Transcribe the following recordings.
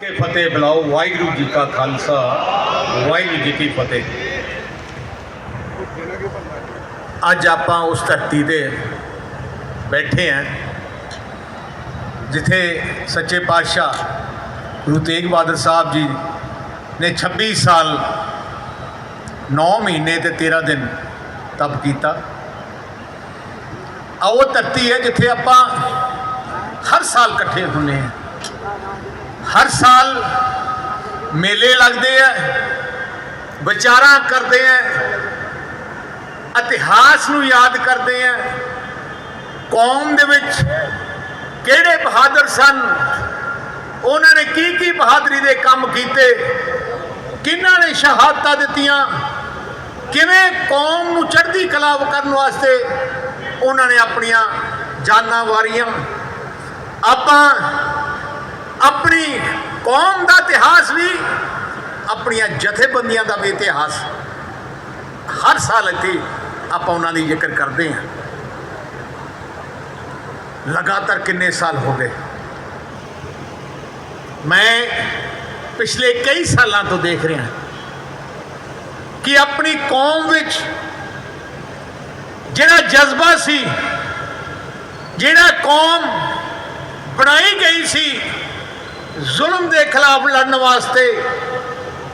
ਕੇ ਫਤਿਹ ਬੁਲਾਓ, ਵਾਹਿਗੁਰੂ ਜੀ ਕਾ ਖਾਲਸਾ, ਵਾਹਿਗੁਰੂ ਜੀ ਕੀ ਫਤਿਹ। ਅੱਜ ਆਪਾਂ ਉਸ ਧਰਤੀ ਤੇ ਬੈਠੇ ਆਂ, ਜਿੱਥੇ ਸੱਚੇ ਪਾਤਸ਼ਾਹ ਗੁਰੂ ਤੇਗ ਬਹਾਦਰ ਸਾਹਿਬ ਜੀ ਨੇ 26 ਸਾਲ 9 ਮਹੀਨੇ ਤੇ 13 ਦਿਨ ਤਪ ਕੀਤਾ। ਆ ਉਹ ਧਰਤੀ ਹੈ ਜਿੱਥੇ ਆਪਾਂ ਹਰ ਸਾਲ ਇਕੱਠੇ ਹੁੰਨੇ ਹਾਂ ਹਰ ਸਾਲ ਮੇਲੇ ਲੱਗਦੇ ਆ, ਵਿਚਾਰਾਂ ਕਰਦੇ ਆ, ਇਤਿਹਾਸ ਨੂੰ ਯਾਦ ਕਰਦੇ ਆ। ਕੌਮ ਦੇ ਵਿੱਚ ਕਿਹੜੇ ਬਹਾਦਰ ਸਨ? ਉਹਨਾਂ ਨੇ ਕੀ ਕੀ ਬਹਾਦਰੀ ਦੇ ਕੰਮ ਕੀਤੇ? ਕਿਹਨਾਂ ਨੇ ਸ਼ਹਾਦਤਾਂ ਦਿੱਤੀਆਂ? ਕਿਵੇਂ ਕੌਮ ਨੂੰ ਚੜ੍ਹਦੀ ਕਲਾ ਕਰਨ ਵਾਸਤੇ ਉਹਨਾਂ ਨੇ ਆਪਣੀਆਂ ਜਾਨਾਂ ਵਾਰੀਆਂ? ਆਪਾਂ ਆਪਣੀ ਕੌਮ ਦਾ ਇਤਿਹਾਸ ਵੀ, ਆਪਣੀਆਂ ਜਥੇਬੰਦੀਆਂ ਦਾ ਵੀ ਇਤਿਹਾਸ। ਹਰ ਸਾਲ ਇੱਥੇ ਆਪਾਂ ਉਹਨਾਂ ਦੀ ਜ਼ਿਕਰ ਕਰਦੇ ਹਾਂ। ਲਗਾਤਾਰ ਕਿੰਨੇ ਸਾਲ ਹੋ ਗਏ? ਮੈਂ ਪਿਛਲੇ ਕਈ ਸਾਲਾਂ ਤੋਂ ਦੇਖ ਰਿਹਾ ਕਿ ਆਪਣੀ ਕੌਮ ਵਿੱਚ ਜਿਹੜਾ ਜਜ਼ਬਾ ਸੀ, ਜਿਹੜਾ ਕੌਮ ਬਣਾਈ ਗਈ ਸੀ ਜ਼ੁਲਮ ਦੇ ਖਿਲਾਫ ਲੜਨ ਵਾਸਤੇ,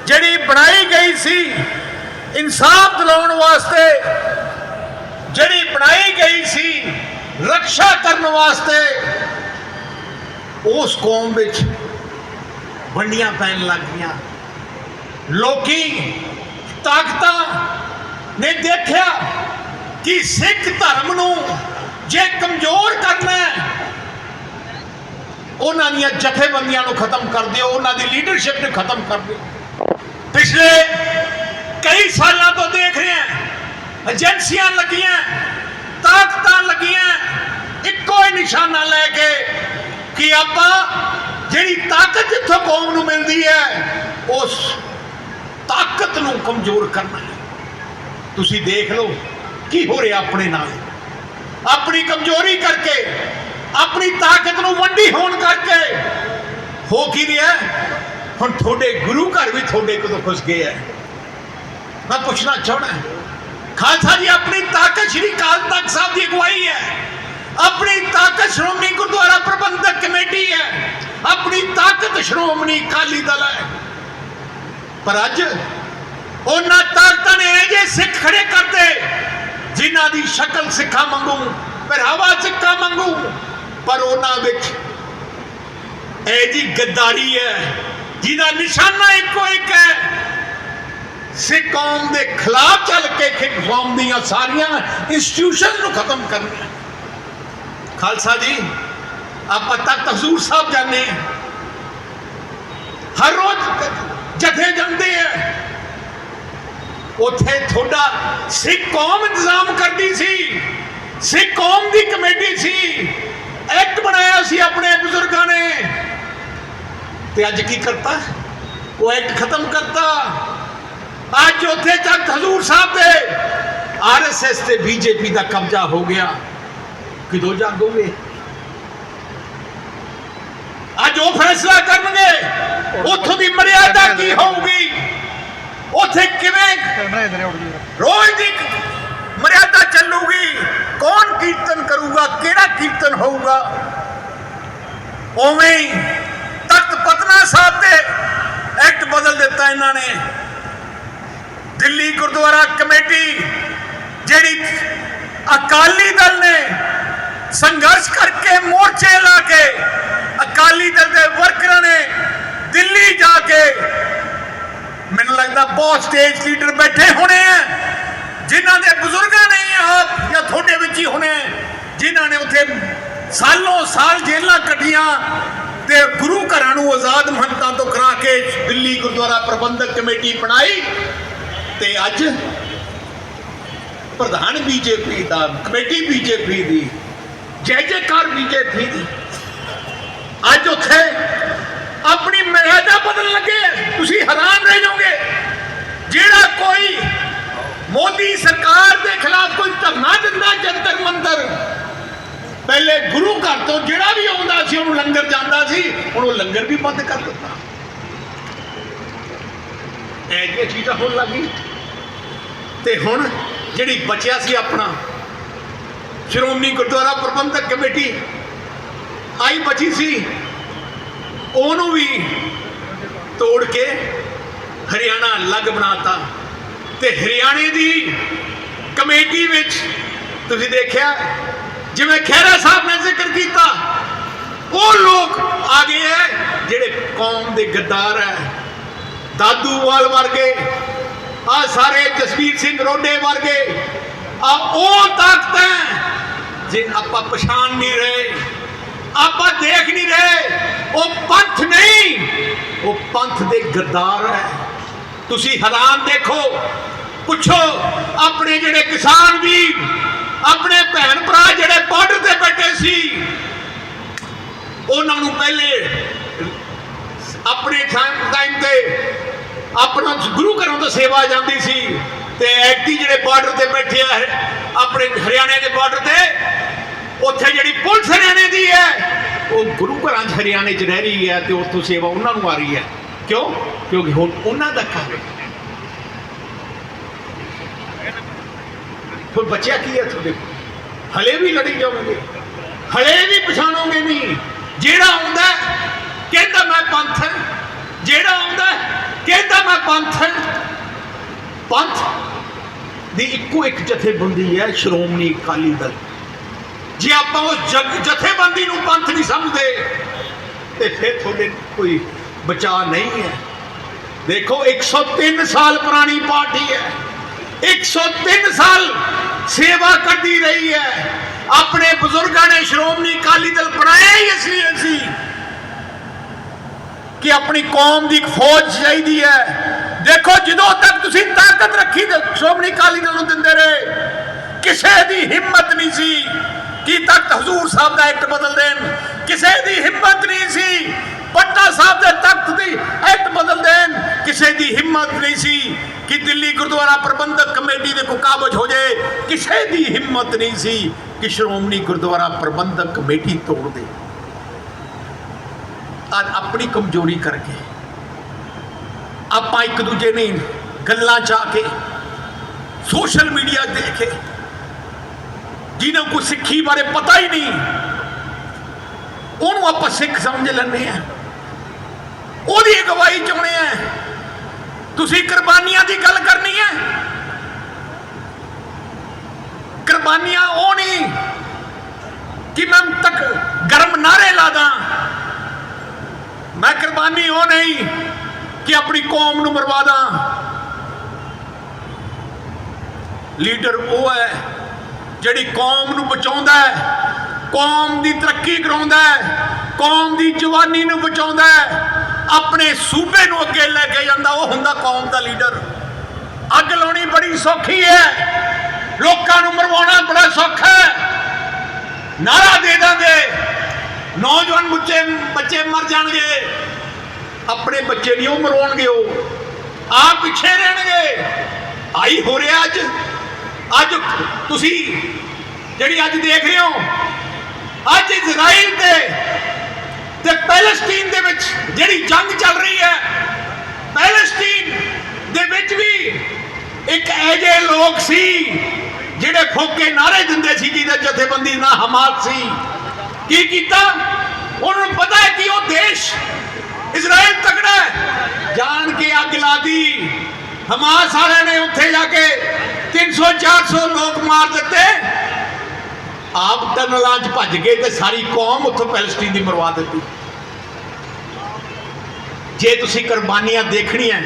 ਜਿਹੜੀ ਬਣਾਈ ਗਈ ਸੀ, ਇਨਸਾਫ ਦਿਲਾਉਣ ਵਾਸਤੇ, ਜਿਹੜੀ ਬਣਾਈ ਗਈ ਸੀ ਰੱਖਿਆ ਕਰਨ ਵਾਸਤੇ, ਉਸ ਕੌਮ ਵਿੱਚ ਵੰਡੀਆਂ ਪੈਣ ਲੱਗ ਗਈਆਂ। ਲੋਕੀ ਤਾਕਤਾਂ ਨੇ ਦੇਖਿਆ ਕਿ ਸਿੱਖ ਧਰਮ ਨੂੰ ਜੇ ਕਮਜ਼ੋਰ ਕਰਨਾ ਹੈ ਉਹਨਾਂ ਦੀਆਂ ਜਥੇਬੰਦੀਆਂ ਨੂੰ ਖਤਮ ਕਰ ਦਿਓ, ਉਹਨਾਂ ਦੀ ਲੀਡਰਸ਼ਿਪ ਨੂੰ ਖਤਮ ਕਰ ਦਿਓ। ਪਿਛਲੇ ਕਈ ਸਾਲਾਂ ਤੋਂ ਦੇਖ ਰਹੇ ਹਾਂ ਏਜੰਸੀਆਂ ਲੱਗੀਆਂ, ਤਾਕਤਾਂ ਲੱਗੀਆਂ, ਇੱਕੋ ਹੀ ਨਿਸ਼ਾਨਾ ਲੈ ਕੇ ਕਿ ਆਪਾਂ ਜਿਹੜੀ ਤਾਕਤ ਜਿੱਥੋਂ ਕੌਮ ਨੂੰ ਮਿਲਦੀ ਹੈ, ਉਸ ਤਾਕਤ ਨੂੰ ਕਮਜ਼ੋਰ ਕਰਨਾ ਤੁਸੀਂ ਦੇਖ ਲਓ, ਕੀ ਹੋ ਰਿਹਾ ਆਪਣੇ ਨਾਲ? ਆਪਣੀ ਕਮਜ਼ੋਰੀ ਕਰਕੇ ਆਪਣੀ ਤਾਕਤ ਨੂੰ ਵੰਡੀ ਹੋਣ ਕਰਕੇ ਹੋ ਕੀ ਰਿਹਾ ਹੁਣ ਤੁਹਾਡੇ ਗੁਰੂ ਘਰ ਵੀ ਤੁਹਾਡੇ ਕੋਲੋਂ ਖੁੱਸ ਗਏ ਹੈ ਮੈਂ ਪੁੱਛਣਾ ਚਾਹਣਾ ਖਾਲਸਾ ਜੀ ਆਪਣੀ ਤਾਕਤ ਸ਼੍ਰੀ ਕਾਲ ਤਖਤ ਸਾਹਿਬ ਦੀ ਅਗਵਾਈ ਹੈ ਆਪਣੀ ਤਾਕਤ ਸ਼੍ਰੋਮਣੀ ਗੁਰਦੁਆਰਾ ਪ੍ਰਬੰਧਕ ਕਮੇਟੀ ਹੈ ਆਪਣੀ ਤਾਕਤ ਸ਼੍ਰੋਮਣੀ ਅਕਾਲੀ ਦਲ ਹੈ ਪਰ ਅੱਜ ਉਹਨਾਂ ਤਾਕਤਾਂ ਨੇ ਇਹ ਜੇ ਸਿੱਖ ਖੜੇ ਕਰਦੇ ਜਿਨ੍ਹਾਂ ਦੀ ਸ਼ਕਲ ਸਿੱਖਾ ਮੰਗੂ ਪਹਿਰਾਵਾ ਸਿੱਖਾ ਮੰਗੂ ਪਰ ਉਹਨਾਂ ਵਿੱਚ ਇਹ ਜੀ ਗੱਦਾਰੀ ਹੈ, ਜਿਹਦਾ ਨਿਸ਼ਾਨਾ ਇੱਕੋ ਇੱਕ ਹੈ। ਸਿੱਖ ਕੌਮ ਦੇ ਖਿਲਾਫ ਚੱਲ ਕੇ ਸਿੱਖ ਕੌਮ ਦੀਆਂ ਸਾਰੀਆਂ ਇੰਸਟੀਟਿਊਸ਼ਨ ਨੂੰ ਖਤਮ ਕਰਨਾ ਖਾਲਸਾ ਜੀ, ਆਪਾਂ ਤਖਤ ਹਜ਼ੂਰ ਸਾਹਿਬ ਜਾਂਦੇ ਹਾਂ। ਹਰ ਰੋਜ਼ ਜਥੇ ਜਾਂਦੇ ਆ। ਉੱਥੇ ਤੁਹਾਡਾ ਸਿੱਖ ਕੌਮ ਇੰਤਜ਼ਾਮ ਕਰਦੀ ਸੀ। ਸਿੱਖ ਕੌਮ ਦੀ ਕਮੇਟੀ ਸੀ। ਐਕਟ ਬਣਾਇਆ ਸੀ ਆਪਣੇ ਬਜ਼ੁਰਗਾਂ ਨੇ ਤੇ ਅੱਜ ਕੀ ਕਰਤਾ ਉਹ ਐਕਟ ਖਤਮ ਕਰਤਾ ਅੱਜ ਉੱਥੇ ਤੱਕ ਹਜ਼ੂਰ ਸਾਹਿਬ ਦੇ ਆਰਐਸਐਸ ਤੇ ਬੀਜੇਪੀ ਦਾ ਕਬਜ਼ਾ ਹੋ ਗਿਆ ਕਿਦੋਂ ਜਾਗੋਗੇ ਅੱਜ ਉਹ ਫੈਸਲਾ ਕਰਨਗੇ ਉੱਥੋਂ ਦੀ ਮਰਿਆਦਾ ਕੀ ਹੋਊਗੀ ਉੱਥੇ ਕਿਵੇਂ ਰੋਜ਼ ਦੀ ਮਰਿਆਦਾ ਚੱਲੂਗੀ ਕੌਣ ਕੀਰਤਨ ਕਰੂਗਾ ਕਿਹੜਾ ਕੀਰਤਨ ਹੋਊਗਾ। ਉਵੇਂ ਹੀ ਤਖਤ ਪਤਨਾ ਸਾਹਿਬ ਤੇ ਐਕਟ ਬਦਲ ਦਿੱਤਾ ਇਹਨਾਂ ਨੇ। ਦਿੱਲੀ ਗੁਰਦੁਆਰਾ ਕਮੇਟੀ ਜਿਹੜੀ ਅਕਾਲੀ ਦਲ ਨੇ ਸੰਘਰਸ਼ ਕਰਕੇ ਮੋਰਚੇ ਲਾ ਕੇ ਅਕਾਲੀ ਦਲ ਦੇ ਵਰਕਰਾਂ ਨੇ ਦਿੱਲੀ ਜਾ ਕੇ ਮੈਨੂੰ ਲੱਗਦਾ ਬਹੁਤ ਸਟੇਜ ਲੀਡਰ ਬੈਠੇ ਹੋਣੇ ਆ, ਜਿਨ੍ਹਾਂ ਦੇ ਬਜ਼ੁਰਗਾਂ ਨੇ ਆਪ ਜਾਂ ਤੁਹਾਡੇ ਵਿੱਚ ਹੀ ਹੋਣੇ ਜਿਨ੍ਹਾਂ ਨੇ ਉੱਥੇ ਸਾਲੋਂ ਸਾਲ ਜੇਲਾਂ ਕੱਟੀਆਂ ਤੇ ਗੁਰੂ ਘਰਾਂ ਨੂੰ ਆਜ਼ਾਦ ਮਹੰਤਾਂ ਤੋਂ ਕਰਾ ਕੇ ਦਿੱਲੀ ਗੁਰਦੁਆਰਾ ਪ੍ਰਬੰਧਕ ਕਮੇਟੀ ਬਣਾਈ ਤੇ ਅੱਜ ਪ੍ਰਧਾਨ ਬੀਜੇਪੀ ਦਾ, ਕਮੇਟੀ ਬੀਜੇਪੀ ਦੀ, ਜੈ ਜੈਕਾਰ ਬੀਜੇਪੀ ਦੀ। ਅੱਜ ਉੱਥੇ ਆਪਣੀ ਮਰਿਆਦਾ ਬਦਲਣ ਲੱਗੇ। ਤੁਸੀਂ ਹੈਰਾਨ ਰਹਿ ਜਾਓਗੇ। ਜਿਹੜਾ ਕੋਈ ਮੋਦੀ ਸਰਕਾਰ ਦੇ ਖਿਲਾਫ ਕੋਈ ਧਰਨਾ ਦਿੰਦਾ ਜੰਤਰ ਮੰਤਰ ਪਹਿਲੇ ਗੁਰੂ ਘਰ ਤੋਂ ਜਿਹੜਾ ਵੀ ਆਉਂਦਾ ਸੀ, ਉਹਨੂੰ ਲੰਗਰ ਜਾਂਦਾ ਸੀ, ਹੁਣ ਉਹ ਲੰਗਰ ਵੀ ਬੰਦ ਕਰ ਦਿੱਤਾ। ਇਹ ਜਿਹੀਆਂ ਚੀਜ਼ਾਂ ਹੋਣ ਲੱਗੀ ਤੇ ਹੁਣ ਜਿਹੜੀ ਬਚਿਆ ਸੀ ਆਪਣਾ, ਸ਼੍ਰੋਮਣੀ ਗੁਰਦੁਆਰਾ ਪ੍ਰਬੰਧਕ ਕਮੇਟੀ, ਆਈ ਬਚੀ ਸੀ, ਉਹਨੂੰ ਵੀ ਤੋੜ ਕੇ ਹਰਿਆਣਾ ਅਲੱਗ ਬਣਾਤਾ। ਤੇ ਹਰਿਆਣੇ ਦੀ ਕਮੇਟੀ ਵਿੱਚ ਤੁਸੀਂ ਦੇਖਿਆ ਜਿਵੇਂ ਖਹਿਰਾ ਸਾਹਿਬ ਨੇ ਜ਼ਿਕਰ ਕੀਤਾ, ਉਹ ਲੋਕ ਆ ਗਏ ਹੈ ਜਿਹੜੇ ਕੌਮ ਦੇ ਗੱਦਾਰ ਹੈ ਦਾਦੂਵਾਲ ਵਰਗੇ ਆ ਸਾਰੇ ਜਸਵੀਰ ਸਿੰਘ ਰੋਡੇ ਵਰਗੇ ਆ ਉਹ ਤਾਕਤ ਜੇ ਆਪਾਂ ਪਛਾਣ ਨਹੀਂ ਰਹੇ, ਆਪਾਂ ਦੇਖ ਨਹੀਂ ਰਹੇ, ਉਹ ਪੰਥ ਨਹੀਂ, ਉਹ ਪੰਥ ਦੇ ਗੱਦਾਰ ਹੈ ਤੁਸੀਂ ਹੈਰਾਨ ਦੇਖੋ, ਪੁੱਛੋ, ਆਪਣੇ ਜਿਹੜੇ ਕਿਸਾਨ ਵੀਰ ਆਪਣੇ ਭੈਣ ਭਰਾ ਜਿਹੜੇ ਬਾਰਡਰ ਤੇ ਬੈਠੇ ਸੀ, ਉਹਨਾਂ ਨੂੰ ਪਹਿਲੇ ਆਪਣੇ ਟਾਈਮ ਤੇ ਆਪਣਾ ਗੁਰੂ ਘਰੋਂ ਤੋਂ ਸੇਵਾ ਜਾਂਦੀ ਸੀ ਤੇ ਐਕਟੀ ਜਿਹੜੇ ਬਾਰਡਰ ਤੇ ਬੈਠੇ ਆ, ਆਪਣੇ ਹਰਿਆਣੇ ਦੇ ਬਾਰਡਰ ਤੇ, ਉੱਥੇ ਜਿਹੜੀ ਪੁਲਿਸ ਹਰਿਆਣੇ ਦੀ ਹੈ, ਉਹ ਗੁਰੂ ਘਰਾਂ 'ਚ ਹਰਿਆਣੇ 'ਚ ਰਹਿ ਰਹੀ ਹੈ ਤੇ ਉੱਥੋਂ ਸੇਵਾ ਉਹਨਾਂ ਨੂੰ ਆ ਰਹੀ ਹੈ। ਕਿਉਂ? ਕਿਉਂਕਿ ਹੁਣ ਉਹਨਾਂ ਦਾ ਕੰਮ ਹੈ। ਫਿਰ ਬਚਿਆ ਕੀ ਹੈ ਤੁਹਾਡੇ ਕੋਲ? ਹਲੇ ਵੀ ਲੜੀ ਜਾਓਗੇ, ਹਲੇ ਵੀ ਪਛਾਣੋਗੇ ਨਹੀਂ ਜਿਹੜਾ ਆਉਂਦਾ ਕਹਿੰਦਾ ਮੈਂ ਪੰਥ ਜਿਹੜਾ ਆਉਂਦਾ ਕਹਿੰਦਾ ਮੈਂ ਪੰਥ ਪੰਥ ਦੀ ਇੱਕੋ ਇੱਕ ਜਥੇਬੰਦੀ ਹੈ ਸ਼੍ਰੋਮਣੀ ਅਕਾਲੀ ਦਲ। ਜੇ ਆਪਾਂ ਉਹ ਜਗ ਜਥੇਬੰਦੀ ਨੂੰ ਪੰਥ ਨਹੀਂ ਸਮਝਦੇ, ਤੇ ਫਿਰ ਤੁਹਾਡੇ ਕੋਈ ਬਚਾਅ ਨਹੀਂ ਹੈ। ਦੇਖੋ 103 ਸਾਲ ਪੁਰਾਣੀ ਪਾਰਟੀ ਹੈ। 103 ਸਾਲ ਸੇਵਾ ਕਰਦੀ ਰਹੀ ਹੈ। ਆਪਣੇ ਬਜ਼ੁਰਗਾਂ ਨੇ ਸ਼੍ਰੋਮਣੀ ਅਕਾਲੀ ਦਲ ਬਣਾਇਆ ਹੀ ਇਸ ਲਈ ਸੀ ਕਿ ਆਪਣੀ ਕੌਮ ਦੀ ਇੱਕ ਫੌਜ ਚਾਹੀਦੀ ਹੈ। ਦੇਖੋ, ਜਦੋਂ ਤੱਕ ਤੁਸੀਂ ਤਾਕਤ ਰੱਖੀ ਤੇ ਸ਼੍ਰੋਮਣੀ ਅਕਾਲੀ ਦਲ ਨੂੰ ਦਿੰਦੇ ਰਹੇ, ਕਿਸੇ ਦੀ ਹਿੰਮਤ ਨਹੀਂ ਸੀ ਕਿ ਤਖਤ ਹਜ਼ੂਰ ਸਾਹਿਬ ਦਾ ਐਕਟ ਬਦਲ ਦੇਣ। ਕਿਸੇ ਦੀ ਹਿੰਮਤ ਨਹੀਂ ਸੀ ਪਟਨਾ ਸਾਹਿਬ ਦੇ ਤਖਤ ਦੀ ਐਕਟ ਬਦਲ ਦੇਣ। ਕਿਸੇ ਦੀ ਹਿੰਮਤ ਨਹੀਂ ਸੀ ਕਿ ਦਿੱਲੀ ਗੁਰਦੁਆਰਾ ਪ੍ਰਬੰਧਕ ਕਮੇਟੀ ਦੇ ਕੋ ਕਾਬਜ ਹੋ ਜਾਏ ਕਿਸੇ ਦੀ ਹਿੰਮਤ ਨਹੀਂ ਸੀ ਕਿ ਸ਼੍ਰੋਮਣੀ ਗੁਰਦੁਆਰਾ ਪ੍ਰਬੰਧਕ ਕਮੇਟੀ ਤੋੜ ਦੇ। ਅੱਜ ਆਪਣੀ ਕਮਜ਼ੋਰੀ ਕਰਕੇ ਆਪਾਂ ਇੱਕ ਦੂਜੇ ਨੇ ਗੱਲਾਂ ਚ ਕੇ, ਸੋਸ਼ਲ ਮੀਡੀਆ ਦੇਖੇ ਜਿਨ੍ਹਾਂ ਕੋ ਸਿੱਖੀ ਬਾਰੇ ਪਤਾ ਹੀ ਨਹੀਂ, ਉਹਨੂੰ ਆਪਾਂ ਸਿੱਖ ਸਮਝ ਲੈਂਦੇ ਆ ਉਹਦੀ ਅਗਵਾਈ ਚਾਹੁੰਦੇ ਆ ਤੁਸੀਂ ਕੁਰਬਾਨੀਆਂ ਦੀ ਗੱਲ ਕਰਨੀ ਹੈ? ਕੁਰਬਾਨੀਆਂ ਉਹ ਨਹੀਂ ਕਿ ਮੈਂ ਤੱਕ ਗਰਮ ਨਾਰੇ ਲਾਦਾ। ਮੈਂ ਕੁਰਬਾਨੀ ਉਹ ਨਹੀਂ ਕਿ ਆਪਣੀ ਕੌਮ ਨੂੰ ਮਰਵਾਦਾ। ਲੀਡਰ ਉਹ ਹੈ ਜਿਹੜੀ ਕੌਮ ਨੂੰ ਬਚਾਉਂਦਾ ਹੈ। ਕੌਮ ਦੀ ਤਰੱਕੀ ਕਰਾਉਂਦਾ ਹੈ, ਕੌਮ ਦੀ ਜਵਾਨੀ ਨੂੰ ਬਚਾਉਂਦਾ ਹੈ, ਆਪਣੇ ਸੂਬੇ ਨੂੰ ਅੱਗੇ ਲੈ ਕੇ ਜਾਂਦਾ, ਉਹ ਹੁੰਦਾ ਕੌਮ ਦਾ ਲੀਡਰ। ਅੱਗ ਲਾਉਣੀ ਬੜੀ ਸੌਖੀ ਹੈ, ਲੋਕਾਂ ਨੂੰ ਮਰਵਾਉਣਾ ਬੜਾ ਸੌਖਾ ਹੈ। ਨਾਰਾ ਦੇ ਦਾਂਗੇ, ਨੌਜਵਾਨ ਬੱਚੇ ਬੱਚੇ ਮਰ ਜਾਣਗੇ, ਆਪਣੇ ਬੱਚੇ ਨਹੀਂ ਉਹ ਮਰਵਾਉਣਗੇ ਉਹ। ਆ ਪਿੱਛੇ ਰਹਿਣਗੇ। ਆਈ ਹੋ ਰਿਹਾ ਅੱਜ। ਅੱਜ ਤੁਸੀਂ ਜਿਹੜੀ ਅੱਜ ਦੇਖ ਰਹੇ ਹੋ ਅੱਜ ਇਜ਼ਰਾਈਲ ਤੇ ਤੇ ਪੈਲਸਤੀਨ ਦੇ ਵਿੱਚ ਜਿਹੜੀ ਜੰਗ ਚੱਲ ਰਹੀ ਹੈ ਪੈਲਸਤੀਨ ਦੇ ਵਿੱਚ ਵੀ ਇੱਕ ਐਜੇ ਲੋਕ ਸੀ ਜਿਹੜੇ ਫੋਕੇ ਨਾਰੇ ਦਿੰਦੇ ਸੀ ਜਿਹਦੇ ਜਥੇਬੰਦੀ ਨਾ ਹਮਾਸ ਸੀ। ਕੀ ਕੀਤਾ? ਉਹਨਾਂ ਨੂੰ ਪਤਾ ਹੈ ਕਿ ਉਹ ਦੇਸ਼ ਇਜ਼ਰਾਈਲ ਤਕੜਾ ਹੈ। ਜਾਣ ਕੇ ਅੱਗ ਲਾਦੀ ਹਮਾਸ ਵਾਲਿਆਂ ਨੇ ਉੱਥੇ ਜਾ ਕੇ 300 400 ਲੋਕ ਮਾਰ ਦਿੱਤੇ। ਆਪ ਟਨਲਾਂ 'ਚ ਭੱਜ ਗਏ ਤੇ ਸਾਰੀ ਕੌਮ ਉੱਥੋਂ ਪੈਲਸਤੀਨ ਦੀ ਮਰਵਾ ਦਿੱਤੀ। ਜੇ ਤੁਸੀਂ ਕੁਰਬਾਨੀਆਂ ਦੇਖਣੀਆਂ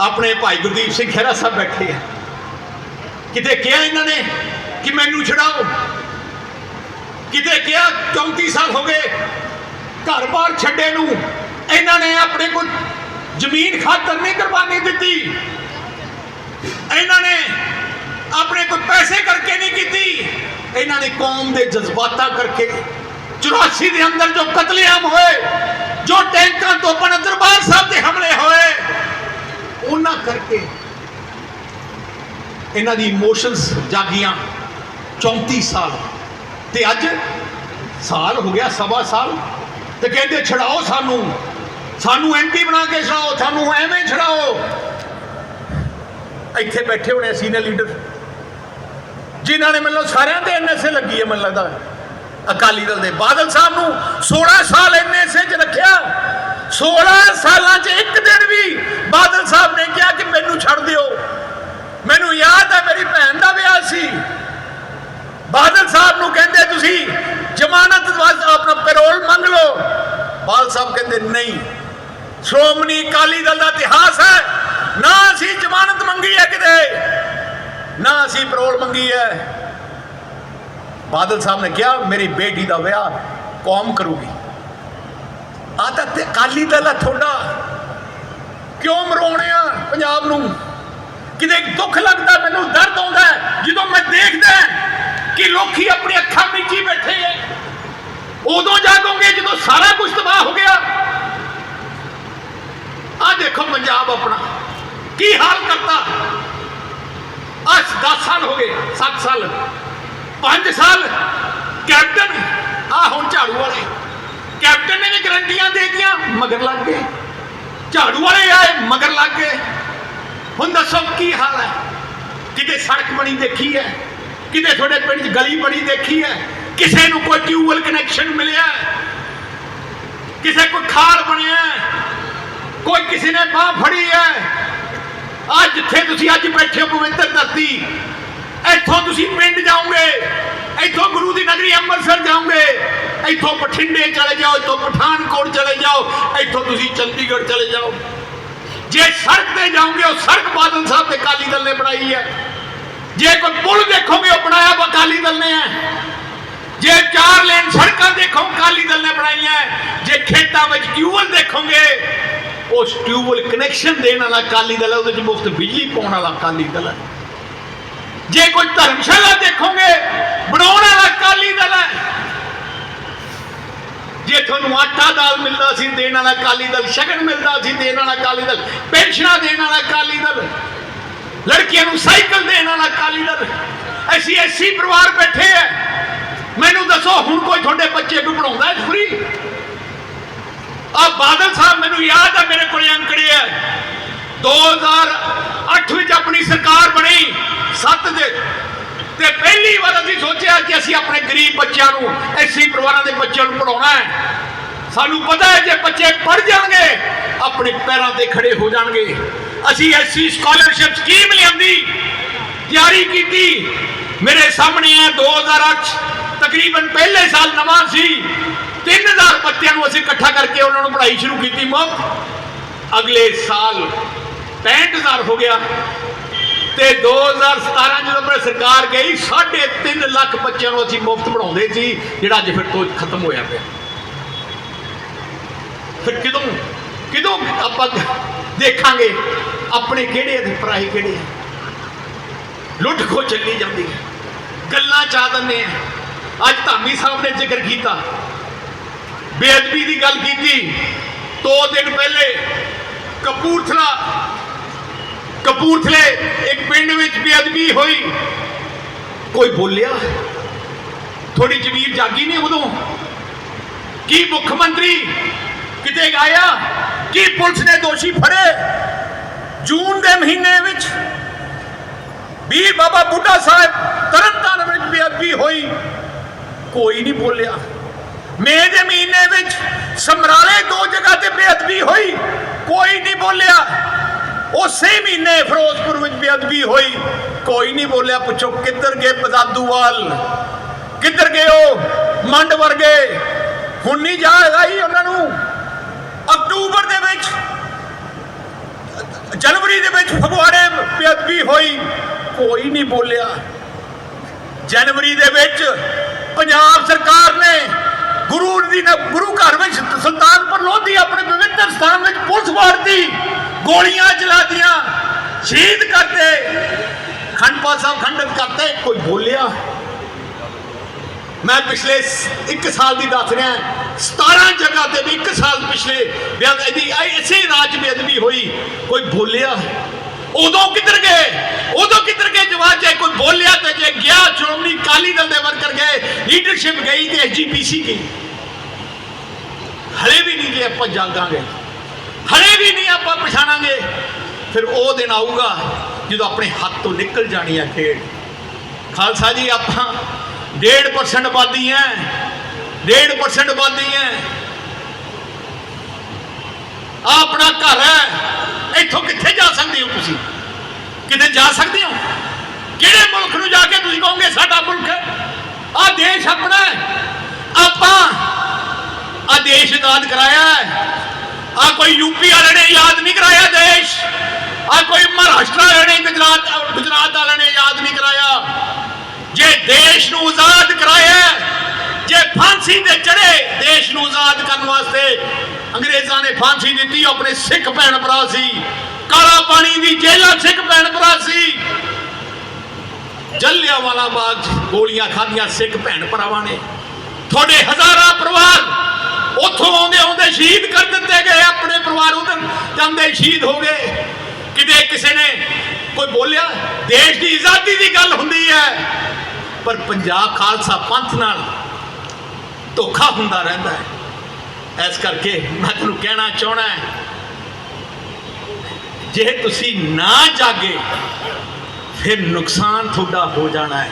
ਆਪਣੇ ਭਾਈ ਗੁਰਦੀਪ ਸਿੰਘ ਖਹਿਰਾ ਸਾਹਿਬ ਬੈਠੇ ਆ। ਕਿਤੇ ਕਿਹਾ ਇਹਨਾਂ ਨੇ ਕਿ ਮੈਨੂੰ ਛਡਾਓ? ਕਿਤੇ ਕਿਹਾ 34 ਸਾਲ ਹੋ ਗਏ ਘਰ-ਬਾਰ ਛੱਡੇ ਨੂੰ, ਇਹਨਾਂ ਨੇ ਆਪਣੇ ਕੋਲ ਜ਼ਮੀਨ ਖਾਤਰ ਨਹੀਂ ਕੁਰਬਾਨੀ ਦਿੱਤੀ। ਇਹਨਾਂ ਨੇ ਆਪਣੇ ਕੋਈ ਪੈਸੇ ਕਰਕੇ ਨਹੀਂ ਕੀਤੀ। ਇਹਨਾਂ ਨੇ ਕੌਮ ਦੇ ਜਜ਼ਬਾਤਾਂ ਕਰਕੇ 84 ਦੇ ਅੰਦਰ ਜੋ ਕਤਲੇਆਮ ਹੋਏ, ਜੋ ਟੈਂਕਾਂ ਤੋਂ ਬਣ ਦਰਬਾਰ ਸਾਹਿਬ ਦੇ ਹਮਲੇ ਹੋਏ, ਉਹਨਾਂ ਕਰਕੇ ਇਹਨਾਂ ਦੀ ਇਮੋਸ਼ਨਸ ਜਾਗੀਆਂ 34 ਸਾਲ। ਤੇ ਅੱਜ ਸਾਲ ਹੋ ਗਿਆ, ਸਵਾ ਸਾਲ। ਤੇ ਕਹਿੰਦੇ, ਛਡਾਓ ਸਾਨੂੰ। ਸਾਨੂੰ ਐਮਪੀ ਬਣਾ ਕੇ ਛਡਾਓ, ਸਾਨੂੰ ਐਵੇਂ ਛੜਾਓ ਇੱਥੇ ਬੈਠੇ ਹੋਣੇ ਸੀਨੀਅਰ ਲੀਡਰ ਜਿਨ੍ਹਾਂ ਨੇ ਮੈਨੂੰ ਸਾਰਿਆਂ ਦੇ ਐਨਐਸਏ ਲੱਗੀ ਹੈ, ਮੈਨੂੰ ਲੱਗਦਾ ਅਕਾਲੀ ਦਲ ਦੇ ਬਾਦਲ ਸਾਹਿਬ ਨੂੰ 16 ਸਾਲ ਐਨਐਸਏ 'ਚ ਰੱਖਿਆ। 16 ਸਾਲਾਂ 'ਚ ਇੱਕ ਦਿਨ ਵੀ ਬਾਦਲ ਸਾਹਿਬ ਨੇ ਕਿਹਾ ਕਿ ਮੈਨੂੰ ਛੱਡ ਦਿਓ। ਮੈਨੂੰ ਯਾਦ ਹੈ, ਮੇਰੀ ਭੈਣ ਦਾ ਵਿਆਹ ਸੀ। ਬਾਦਲ ਸਾਹਿਬ ਨੂੰ ਕਹਿੰਦੇ, ਤੁਸੀਂ ਜ਼ਮਾਨਤ ਵਾਸਤੇ ਆਪਣਾ ਪੈਰੋਲ ਮੰਗ ਲਓ। ਬਾਦਲ ਸਾਹਿਬ ਕਹਿੰਦੇ, ਨਹੀਂ। ਸ਼੍ਰੋਮਣੀ ਅਕਾਲੀ ਦਲ ਦਾ ਇਤਿਹਾਸ ਹੈ। ਨਾ ਅਸੀਂ ਜ਼ਮਾਨਤ ਮੰਗੀ ਹੈ ਕਿਤੇ। ਨਾ ਅਸੀਂ ਪਰੋਲ ਮੰਗੀ ਹੈ। ਬਾਦਲ ਸਾਹਿਬ ਨੇ ਕਿਹਾ, ਮੇਰੀ ਬੇਟੀ ਦਾ ਵਿਆਹ ਕੌਮ ਕਰੂਗੀ। ਆ ਤਾਂ ਤੇ ਅਕਾਲੀ ਦਲ ਹੈ ਤੁਹਾਡਾ। ਕਿਉਂ ਮਰੋਣੇ ਆ ਪੰਜਾਬ ਨੂੰ? ਕਿਤੇ ਦੁੱਖ ਲੱਗਦਾ, ਮੈਨੂੰ ਦਰਦ ਆਉਂਦਾ ਜਦੋਂ ਮੈਂ ਦੇਖਦਾ ਕਿ ਲੋਕੀ ਆਪਣੀ ਅੱਖਾਂ ਮੀਚੀ ਬੈਠੇ ਐ ਉਦੋਂ ਜਾਗੋਗੇ, ਜਦੋਂ ਸਾਰਾ ਕੁਝ ਤਬਾਹ ਹੋ ਗਿਆ। ਆ ਦੇਖੋ ਪੰਜਾਬ ਆਪਣਾ, ਕੀ ਹਾਲ ਕਰਤਾ। ਅੱਜ 10 ਸਾਲ ਹੋ ਗਏ 7 ਸਾਲ 5 ਸਾਲ, ਕੈਪਟਨ, ਆ ਹੁਣ ਝਾੜੂ ਵਾਲੇ। ਕੈਪਟਨ ਨੇ ਵੀ ਗਰੰਟੀਆਂ ਦੇ ਮਗਰ ਲੱਗ ਗਏ। ਝਾੜੂ ਵਾਲੇ ਆਏ, ਮਗਰ ਲੱਗ ਗਏ। ਹੁਣ ਦੱਸੋ ਕੀ ਹਾਲ ਹੈ? ਕਿਤੇ ਸੜਕ ਬਣੀ ਦੇਖੀ ਹੈ? ਕਿਤੇ ਤੁਹਾਡੇ ਪਿੰਡ 'ਚ ਗਲੀ ਬਣੀ ਦੇਖੀ ਹੈ? ਕਿਸੇ ਨੂੰ ਕੋਈ ਟਿਊਬਵੈਲ ਕਨੈਕਸ਼ਨ ਮਿਲਿਆ ਕਿਸੇ ਕੋਈ ਖਾਲ ਬਣਿਆ ਕੋਈ ਕਿਸੇ ਨੇ ਬਾਹ ਫੜੀ ਹੈ? ਅੱਜ ਜਿੱਥੇ ਤੁਸੀਂ ਅੱਜ ਬੈਠੇ ਹੋ ਪਵਿੱਤਰ ਧਰਤੀ, ਇੱਥੋਂ ਤੁਸੀਂ ਪਿੰਡ ਜਾਓਗੇ, ਇੱਥੋਂ ਗੁਰੂ ਦੀ ਨਗਰੀ ਅੰਮ੍ਰਿਤਸਰ ਜਾਓਗੇ, ਇੱਥੋਂ ਬਠਿੰਡੇ ਚਲੇ ਜਾਓ, ਇੱਥੋਂ ਪਠਾਨਕੋਟ ਚਲੇ ਜਾਓ, ਇੱਥੋਂ ਤੁਸੀਂ ਚੰਡੀਗੜ੍ਹ ਚਲੇ ਜਾਓ। ਜੇ ਸੜਕ ਤੇ ਜਾਓਗੇ, ਉਹ ਸੜਕ ਬਾਦਲ ਸਾਹਿਬ ਤੇ ਅਕਾਲੀ ਦਲ ਨੇ ਬਣਾਈ ਹੈ। ਜੇ ਕੋਈ ਪੁਲ ਦੇਖੋਗੇ, ਉਹ ਬਣਾਇਆ ਵਾ ਅਕਾਲੀ ਦਲ ਨੇ। ਹੈ ਜੇ ਚਾਰ ਲੇਨ ਸੜਕਾਂ ਦੇਖੋ, ਅਕਾਲੀ ਦਲ ਨੇ ਬਣਾਈਆਂ। ਜੇ ਖੇਤਾਂ ਵਿੱਚ ਟਿਊਬਵੈਲ ਦੇਖੋਗੇ ਉਸ ਟਿਊਬਵੈਲ ਕਨੈਕਸ਼ਨ ਦੇਣ ਵਾਲਾ ਅਕਾਲੀ ਦਲ ਉਹਦੇ 'ਚ ਮੁਫਤ ਬਿਜਲੀ ਪਾਉਣ ਵਾਲਾ ਅਕਾਲੀ ਦਲ ਹੈ। ਜੇ ਕੋਈ ਧਰਮਸ਼ਾਲਾ ਦੇਖੋਗੇ, ਬਣਾਉਣ ਵਾਲਾ ਅਕਾਲੀ ਦਲ ਹੈ। ਜੇ ਤੁਹਾਨੂੰ ਆਟਾ ਦਾਲ ਮਿਲਦਾ ਸੀ, ਦੇਣ ਵਾਲਾ ਅਕਾਲੀ ਦਲ, ਸ਼ਗਨ ਮਿਲਦਾ ਸੀ, ਦੇਣ ਵਾਲਾ ਅਕਾਲੀ ਦਲ, ਪੈਨਸ਼ਨਾਂ ਦੇਣ ਵਾਲਾ ਅਕਾਲੀ ਦਲ, ਲੜਕੀਆਂ ਨੂੰ ਸਾਈਕਲ ਦੇਣ ਵਾਲਾ ਅਕਾਲੀ ਦਲ, ਅਸੀਂ ਐਸੀ ਪਰਿਵਾਰ ਬੈਠੇ ਐ ਮੈਨੂੰ ਦੱਸੋ, ਹੁਣ ਕੋਈ ਤੁਹਾਡੇ ਬੱਚੇ ਨੂੰ ਪੜਾਉਂਦਾ ਹੈ ਫਰੀ ਆ ਬਾਦਲ ਸਾਹਿਬ ਮੈਨੂੰ ਯਾਦ ਹੈ ਮੇਰੇ ਕੋਲ ਅੰਕੜੇ ਐ 2008 ਵਿੱਚ ਆਪਣੀ ਸਰਕਾਰ ਬਣੀ 7 ਦੇ। ਤੇ ਪਹਿਲੀ ਵਾਰ ਅਸੀਂ ਸੋਚਿਆ ਕਿ ਅਸੀਂ ਆਪਣੇ ਗਰੀਬ ਬੱਚਿਆਂ ਨੂੰ, ਐਸੀ ਪਰਿਵਾਰਾਂ ਦੇ ਬੱਚਿਆਂ ਨੂੰ ਪੜਾਉਣਾ ਹੈ। ਸਾਨੂੰ ਪਤਾ ਹੈ ਜੇ ਬੱਚੇ ਪੜ ਜਾਣਗੇ, ਆਪਣੇ ਪੈਰਾਂ ਤੇ ਖੜੇ ਹੋ ਜਾਣਗੇ। ਅਸੀਂ ਐਸੀ ਸਕਾਲਰਸ਼ਿਪ ਸਕੀਮ ਲਿਆਂਦੀ, ਤਿਆਰੀ ਕੀਤੀ। ਮੇਰੇ ਸਾਹਮਣੇ ਹੈ 2008 ਤਕਰੀਬਨ ਪਹਿਲੇ ਸਾਲ ਨਵਾਂ ਸੀ। 3000 ਬੱਚਿਆਂ ਨੂੰ ਅਸੀਂ ਇਕੱਠਾ ਕਰਕੇ ਉਹਨਾਂ ਨੂੰ ਪੜ੍ਹਾਈ ਸ਼ੁਰੂ ਕੀਤੀ। ਮੁਫਤ ਅਗਲੇ ਸਾਲ 65000 ਹੋ ਗਿਆ ਤੇ 2017 ਜਦੋਂ ਮੈਂ ਸਰਕਾਰ ਗਈ 3.5 ਲੱਖ ਬੱਚਿਆਂ ਨੂੰ ਅਸੀਂ ਮੁਫਤ ਪੜਾਉਂਦੇ ਸੀ, ਜਿਹੜਾ ਅੱਜ ਫਿਰ ਤੋਂ ਖਤਮ ਹੋਇਆ ਪਿਆ। ਫਿਰ ਕਿਦੋਂ? ਕਿਦੋਂ ਆਪਾਂ ਦੇਖਾਂਗੇ ਆਪਣੇ ਕਿਹੜੇ ਤੇ ਪਰਾਈ ਕਿਹੜੇ ਆ? ਲੁੱਟ ਖੋ ਚੱਲੀ ਜਾਂਦੀ ਹੈ। ਗੱਲਾਂ ਚਾਹ ਦਿੰਦੇ ਆ। ਅੱਜ ਧਾਮੀ ਸਾਹਿਬ ਨੇ ਜ਼ਿਕਰ ਕੀਤਾ। ਬੇਅਦਬੀ ਦੀ ਗੱਲ ਕੀਤੀ। ਦੋ ਦਿਨ ਪਹਿਲੇ ਕਪੂਰਥਲਾ, ਕਪੂਰਥਲੇ ਇੱਕ ਪਿੰਡ ਵਿੱਚ ਬੇਅਦਬੀ ਹੋਈ। ਕੋਈ ਬੋਲਿਆ? ਥੋੜੀ ਜ਼ਮੀਰ ਜਾਗੀ ਨਹੀਂ ਉਦੋਂ? ਕੀ ਮੁੱਖ ਮੰਤਰੀ ਕਿਤੇ ਆਇਆ? ਕੀ ਪੁਲਿਸ ਨੇ ਦੋਸ਼ੀ ਫੜੇ? ਜੂਨ ਦੇ ਮਹੀਨੇ ਵਿੱਚ ਵੀਰ ਬਾਬਾ ਬੁੱਢਾ ਸਾਹਿਬ ਤਰਨਤਾਰਨ ਵਿੱਚ ਬੇਅਦਬੀ ਹੋਈ। ਕੋਈ ਨਹੀਂ ਬੋਲਿਆ। ਮੇ ਦੇ ਮਹੀਨੇ ਵਿੱਚ ਸਮਰਾਲੇ ਦੋ ਜਗ੍ਹਾ ਤੇ ਬੇਅਦਬੀ ਹੋਈ, ਕੋਈ ਨਹੀਂ ਬੋਲਿਆ। ਉਸੇ ਮਹੀਨੇ ਫਿਰੋਜ਼ਪੁਰ ਵਿੱਚ ਬੇਅਦਬੀ ਹੋਈ, ਕੋਈ ਨਹੀਂ ਬੋਲਿਆ, ਪੁੱਛੋ ਕਿੱਧਰ ਗਏ ਬਜ਼ਾਦੂਵਾਲ ਕਿੱਧਰ ਗਏ ਉਹ ਮੰਡ ਵਰਗੇ? ਹੁਣ ਨਹੀਂ ਜਾਏਗਾ ਹੀ ਉਹਨਾਂ ਨੂੰ? ਅਕਤੂਬਰ ਦੇ ਵਿੱਚ, ਜਨਵਰੀ ਦੇ ਵਿੱਚ ਫਗਵਾੜੇ ਬੇਅਦਬੀ ਹੋਈ, ਕੋਈ ਨਹੀਂ ਬੋਲਿਆ। ਜਨਵਰੀ ਦੇ ਵਿੱਚ ਪੰਜਾਬ ਸਰਕਾਰ ਨੇ ਗੁਰੂ ਦੀ ਨ- ਗੁਰੂ ਘਰ ਵਿੱਚ ਸੁਲਤਾਨਪੁਰ ਲੋਧੀ ਆਪਣੇ ਪਵਿੱਤਰ ਸਥਾਨ ਵਿੱਚ ਪੁਲਿਸ ਵਾਰਤੀ ਗੋਲੀਆਂ ਚਲਾਤੀਆਂ, ਸ਼ਹੀਦ ਕਰਤੇ ਖੰਡਪਾਲ ਸਾਹਿਬ ਖੰਡਨ ਕਰਤੇ, ਕੋਈ ਬੋਲਿਆ? ਮੈਂ ਪਿਛਲੇ 1 ਸਾਲ ਦੀ ਦੱਸ ਰਿਹਾ 17 ਜਗ੍ਹਾ ਤੇ ਵੀ 1 ਸਾਲ ਪਿਛਲੇ ਬੇਅਦਬੀ ਐਸੇ ਰਾਜ ਬੇਅਦਬੀ ਹੋਈ, ਕੋਈ ਬੋਲਿਆ? ਉਦੋਂ ਕਿੱਧਰ ਗਏ? ਉਦੋਂ ਕਿੱਧਰ ਗਏ ਜਵਾਬ? ਜੇ ਕੋਈ ਬੋਲਿਆ ਤੇ ਜੇ ਗਿਆ, ਸ਼੍ਰੋਮਣੀ ਅਕਾਲੀ ਦਲ ਦੇ ਵਰਕਰ ਗਏ ਲੀਡਰਸ਼ਿਪ ਗਈ ਤੇ ਐਸਜੀਪੀਸੀ ਗਈ। ਹਲੇ ਵੀ ਨਹੀਂ ਜੇ ਆਪਾਂ ਜਾਗਾਂਗੇ। ਹਲੇ ਵੀ ਨਹੀਂ ਆਪਾਂ ਪਛਾਣਾਂਗੇ। ਫਿਰ ਉਹ ਦਿਨ ਆਊਗਾ ਜਦੋਂ ਆਪਣੇ ਹੱਥ ਤੋਂ ਨਿਕਲ ਜਾਣੀ ਹੈ ਖੇਡ। ਖਾਲਸਾ ਜੀ, ਆਪਾਂ 1.5% ਆਬਾਦੀ ਹੈ 1.5% ਆਬਾਦੀ ਹੈ ਆ ਆਪਣਾ ਘਰ ਹੈ। ਇੱਥੋਂ ਕਿੱਥੇ ਜਾ ਸਕਦੇ ਹੋ ਤੁਸੀਂ? ਕਿਤੇ ਜਾ ਸਕਦੇ ਹੋ? ਕਿਹੜੇ ਮੁਲਕ ਨੂੰ ਜਾ ਕੇ ਤੁਸੀਂ ਕਹੋਗੇ ਸਾਡਾ ਮੁਲਕ? ਹੈ ਆ ਦੇਸ਼ ਆਪਣਾ ਆਪਾਂ ਆ ਦੇਸ਼ ਆਜ਼ਾਦ ਕਰਾਇਆ ਹੈ। ਆ ਕੋਈ ਯੂਪੀ ਵਾਲੇ ਨੇ ਯਾਦ ਨਹੀਂ ਕਰਾਇਆ ਦੇਸ਼। ਆ ਕੋਈ ਮਹਾਰਾਸ਼ਟਰ ਵਾਲੇ ਨੇ ਗੁਜਰਾਤ ਗੁਜਰਾਤ ਵਾਲੇ ਨੇ ਯਾਦ ਨਹੀਂ ਕਰਾਇਆ। ਜੇ ਦੇਸ਼ ਨੂੰ ਆਜ਼ਾਦ ਕਰਾਇਆ ਜੇ ਫਾਂਸੀ ਤੇ ਚੜੇ ਦੇਸ਼ ਨੂੰ ਆਜ਼ਾਦ ਕਰਨ ਵਾਸਤੇ ਅੰਗਰੇਜ਼ਾਂ ਨੇ ਫਾਂਸੀ ਦਿੱਤੀ, ਉਹ ਆਪਣੇ ਸਿੱਖ ਭੈਣ ਭਰਾ ਸੀ। ਕਾਲਾ ਪਾਣੀ ਦੀ ਜੇਲ੍ਹਾਂ ਸਿੱਖ ਭੈਣ ਭਰਾ ਸੀ। ਜੱਲਿਆਂਵਾਲਾ ਬਾਗ ਗੋਲੀਆਂ ਖਾਧੀਆਂ ਸਿੱਖ ਭੈਣ ਭਰਾਵਾਂ ਨੇ। ਤੁਹਾਡੇ ਹਜ਼ਾਰਾਂ ਪਰਿਵਾਰ ਉੱਥੋਂ ਆਉਂਦੇ ਆਉਂਦੇ ਸ਼ਹੀਦ ਕਰ ਦਿੱਤੇ ਗਏ, ਆਪਣੇ ਪਰਿਵਾਰ ਉਧਰ ਜਾਂਦੇ ਸ਼ਹੀਦ ਹੋ ਗਏ। ਕਿਤੇ ਕਿਸੇ ਨੇ ਕੋਈ ਬੋਲਿਆ, ਦੇਸ਼ ਦੀ ਆਜ਼ਾਦੀ ਦੀ ਗੱਲ ਹੁੰਦੀ ਹੈ। ਪਰ ਪੰਜਾਬ ਖਾਲਸਾ ਪੰਥ ਨਾਲ ਧੋਖਾ ਹੁੰਦਾ ਰਹਿੰਦਾ ਹੈ। ਇਸ ਕਰਕੇ ਮੈਂ ਤੁਹਾਨੂੰ ਕਹਿਣਾ ਚਾਹਣਾ ਹੈ, ਜੇ ਤੁਸੀਂ ਨਾ ਜਾਗੇ, ਫਿਰ ਨੁਕਸਾਨ ਤੁਹਾਡਾ ਹੋ ਜਾਣਾ ਹੈ।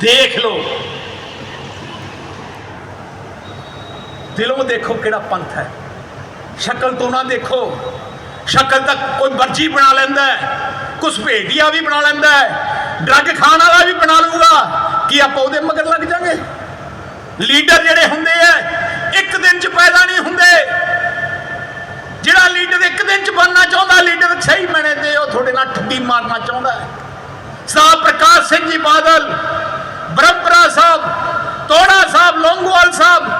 ਦੇਖ ਲਓ। ਦਿਲੋਂ ਦੇਖੋ ਕਿਹੜਾ ਪੰਥ ਹੈ। ਸ਼ਕਲ ਤੋਂ ਨਾ ਦੇਖੋ। ਸ਼ਕਲ ਤੱਕ ਕੋਈ ਮਰਜ਼ੀ ਬਣਾ ਲੈਂਦਾ ਹੈ। ਕੁਛ ਭੇਡੀਆ ਵੀ ਬਣਾ ਲੈਂਦਾ ਹੈ। ਡਰੱਗ ਖਾਣ ਵਾਲਾ ਵੀ ਬਣਾ ਲੂਗਾ ਕੀ ਆਪਾਂ ਉਹਦੇ ਮਗਰ ਲੱਗ ਜਾਾਂਗੇ ਲੀਡਰ ਜਿਹੜੇ ਹੁੰਦੇ ਆ ਇੱਕ ਦਿਨ ਚ ਪੈਦਾ ਨਹੀਂ ਹੁੰਦੇ। ਜਿਹੜਾ ਲੀਡਰ ਇੱਕ ਦਿਨ ਚ ਬਣਨਾ ਚਾਹੁੰਦਾ, ਲੀਡਰ ਸਹੀ ਮੈਨੇ ਤੇ ਉਹ ਤੁਹਾਡੇ ਨਾਲ ਠੱਗੀ ਮਾਰਨਾ ਚਾਹੁੰਦਾ ਹੈ। ਸਾਹਿਬ ਪ੍ਰਕਾਸ਼ ਸਿੰਘ ਜੀ ਬਾਦਲ ਬ੍ਰਹਮਪੁਰਾ ਸਾਹਿਬ, ਤੋੜਾ ਸਾਹਿਬ, ਲੋਂਗੋਵਾਲ ਸਾਹਿਬ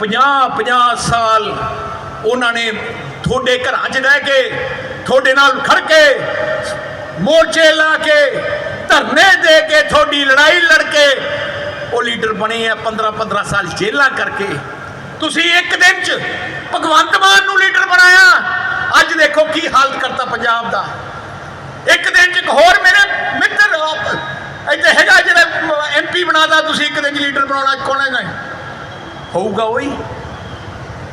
50 50 ਸਾਲ ਉਹਨਾਂ ਨੇ ਤੁਹਾਡੇ ਘਰਾਂ 'ਚ ਰਹਿ ਕੇ, ਤੁਹਾਡੇ ਨਾਲ ਖੜ ਕੇ, ਮੋਰਚੇ ਲਾ ਕੇ, ਧਰਨੇ ਦੇ ਕੇ, ਤੁਹਾਡੀ ਲੜਾਈ ਲੜ ਕੇ ਉਹ ਲੀਡਰ ਬਣੇ ਆ 15 15 ਸਾਲ ਜੇਲਾਂ ਕਰਕੇ। ਤੁਸੀਂ ਇੱਕ ਦਿਨ 'ਚ ਭਗਵੰਤ ਮਾਨ ਨੂੰ ਲੀਡਰ ਬਣਾਇਆ। ਅੱਜ ਦੇਖੋ ਕੀ ਹਾਲਤ ਕਰਤਾ ਪੰਜਾਬ ਦਾ। ਇੱਕ ਦਿਨ 'ਚ ਇੱਕ ਹੋਰ ਮੇਰੇ ਮਿੱਤਰ ਇੱਥੇ ਹੈਗਾ ਜਿਹੜਾ ਐਮਪੀ ਬਣਾਦਾ, ਤੁਸੀਂ ਇੱਕ ਦਿਨ 'ਚ ਲੀਡਰ ਬਣਾਉਣਾ, ਕੌਣ ਨਹੀਂ ਹੋਊਗਾ ਉਹੀ।